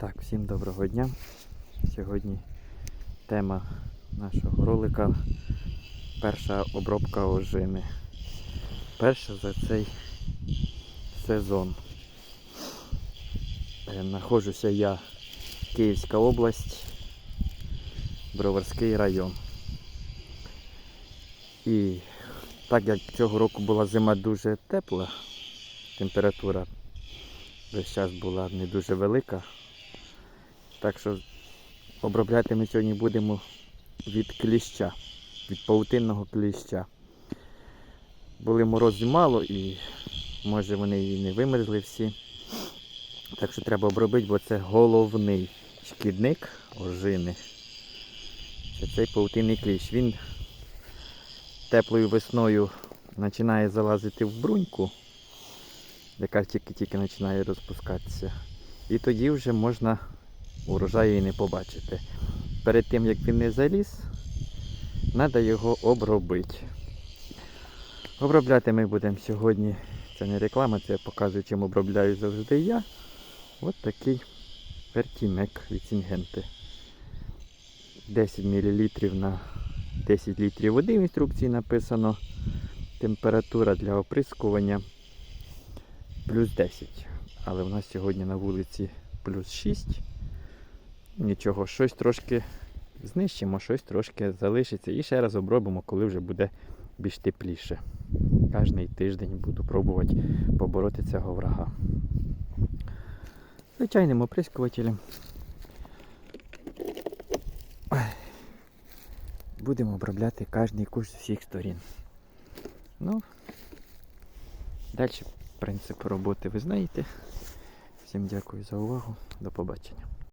Так, всім доброго дня. Сьогодні тема нашого ролика перша обробка ожини. Перша за цей сезон. Е, Знаходжуся я Київська область, Броварський район. І так як цього року була зима дуже тепла, температура весь час була не дуже велика. Так що обробляти ми сьогодні будемо від кліща, від паутинного кліща. Були морози мало і може вони і не вимерзли всі. Так що треба обробити, бо це головний шкідник ожини. Це цей паутинний кліщ. Він теплою весною починає залазити в бруньку, яка тільки-тільки починає розпускатися. І тоді вже можна урожаю і не побачити. Перед тим як він не заліз, треба його обробити. Обробляти ми будемо сьогодні. Це не реклама, це я показую, чим обробляю завжди я. Ось такий фертімек від Сінгенти. 10 мл на 10 літрів води в інструкції написано. Температура для оприскування плюс 10. Але в нас сьогодні на вулиці плюс 6. Нічого, щось трошки знищимо, щось трошки залишиться. І ще раз обробимо, коли вже буде більш тепліше. Кожний тиждень буду пробувати побороти цього врага. Звичайним оприскувателем. Будемо обробляти кожний кущ з всіх сторін. Ну, далі принцип роботи ви знаєте. Всім дякую за увагу. До побачення.